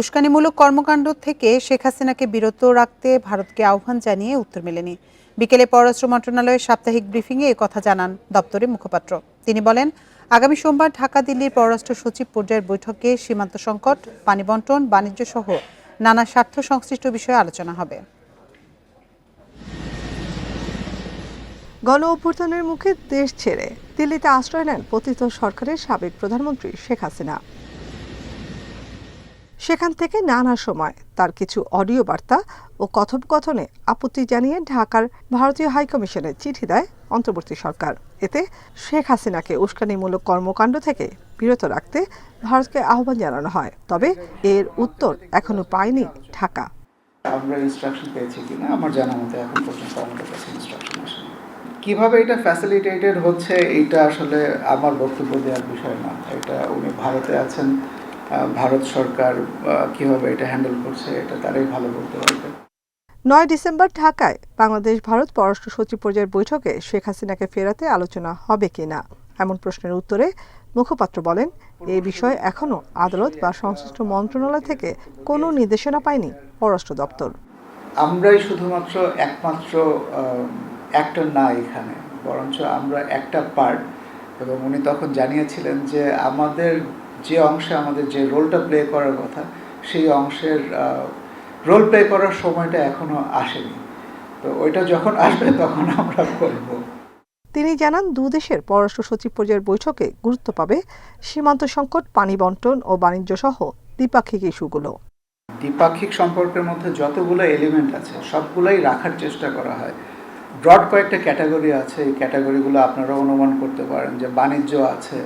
উস্কানিমূলক কর্মকাণ্ড থেকে শেখ হাসিনাকে বিরত রাখতে ভারতকে আহ্বান জানিয়ে উত্তর মেলেনি। বিকেলে পররাষ্ট্র মন্ত্রণালয়ের সাপ্তাহিক ব্রিফিংয়ে কথা জানান দপ্তরের মুখপাত্র। তিনি বলেন, আগামী সোমবার ঢাকা, দিল্লির পররাষ্ট্র সচিব পর্যায়ের বৈঠকে সীমান্ত সংকট, পানি বন্টন, বাণিজ্য সহ নানা স্বার্থ সংশ্লিষ্ট বিষয়ে আলোচনা হবে। গণ অভ্যুত্থানের মুখে দেশ ছেড়ে দিল্লিতে আশ্রয় নেন পতিত সরকারের সাবেক প্রধানমন্ত্রী শেখ হাসিনা। সেখান থেকে নানা সময় তার কিছু অডিও বার্তা ও কথোপকথনে আপত্তি জানিয়ে ঢাকার ভারতীয় হাইকমিশনে চিঠি দেয় অন্তর্বর্তী সরকার। এতে শেখ হাসিনাকে উস্কানিমূলক কর্মকাণ্ড থেকে বিরত রাখতে ভারতকে আহ্বান জানানো হয়। তবে এর উত্তর এখনও পায়নি ঢাকা। আমরা ইনস্ট্রাকশন পেয়েছি কিনা? আমার জানা মতো এখন পর্যন্ত আমাদের কাছে ইনস্ট্রাকশন কীভাবে এটা ফ্যাসিলিটেটেড হচ্ছে, এটা আসলে আমার বক্তব্য দেওয়ার বিষয় না। এটা উনি ভারতে আছেন ভারত সরকার কীভাবে এটা হ্যান্ডেল করছে এটা তারাই ভালো বলতে পারবে। নয় ডিসেম্বর ঢাকায় বাংলাদেশ ভারত পররাষ্ট্র সচিব পর্যায়ের বৈঠকে শেখ হাসিনাকে ফেরাতে আলোচনা হবে কিনা? এমন প্রশ্নের উত্তরে মুখপাত্র বলেন এই বিষয়ে এখনও আদালত বা সংশ্লিষ্ট মন্ত্রণালয় থেকে কোনো নির্দেশনা পায়নি পররাষ্ট্র দপ্তর। আমরাই শুধুমাত্র একমাত্র অ্যাক্টর না এখানে বরঞ্চ আমরা একটা পার্ট এবং উনি তখন জানিয়েছিলেন যে আমাদের যে অংশে আমাদের যে রোলটা প্লে করার কথা সেই অংশের রোল প্লে করার সময়টা এখনও আসেনি। তো ওইটা যখন আসবে তখন আমরা করব তিনি জানান দুদেশের পররাষ্ট্র সচিব পর্যায়ের বৈঠকে গুরুত্ব পাবে সীমান্ত সংকট পানি বন্টন ও বাণিজ্য সহ দ্বিপাক্ষিক ইস্যুগুলো। দ্বিপাক্ষিক সম্পর্কের মধ্যে যতগুলো এলিমেন্ট আছে সবগুলোই রাখার চেষ্টা করা হয়। ব্রড কয়েকটা ক্যাটাগরি আছে এই ক্যাটাগরিগুলো আপনারা অনুমান করতে পারেন যে বাণিজ্য আছে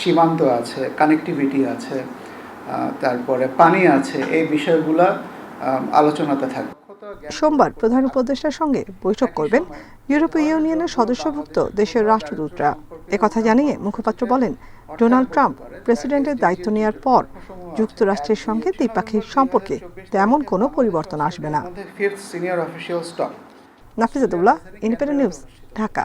সীমান্ত আছে কানেক্টিভিটি আছে তারপরে পানি আছে এই বিষয়গুলো আলোচনাতে থাকবে। সোমবার প্রধান উপদেষ্টার সঙ্গে বৈঠক করবেন ইউরোপীয় ইউনিয়নের সদস্যভুক্ত দেশের রাষ্ট্রদূতরা। একথা জানিয়ে মুখপাত্র বলেন ডোনাল্ড ট্রাম্প প্রেসিডেন্টের দায়িত্ব নেওয়ার পর যুক্তরাষ্ট্রের সঙ্গে দ্বিপাক্ষিক সম্পর্কে তেমন কোনো পরিবর্তন আসবে না। Nafizatullah Independent News Dhaka.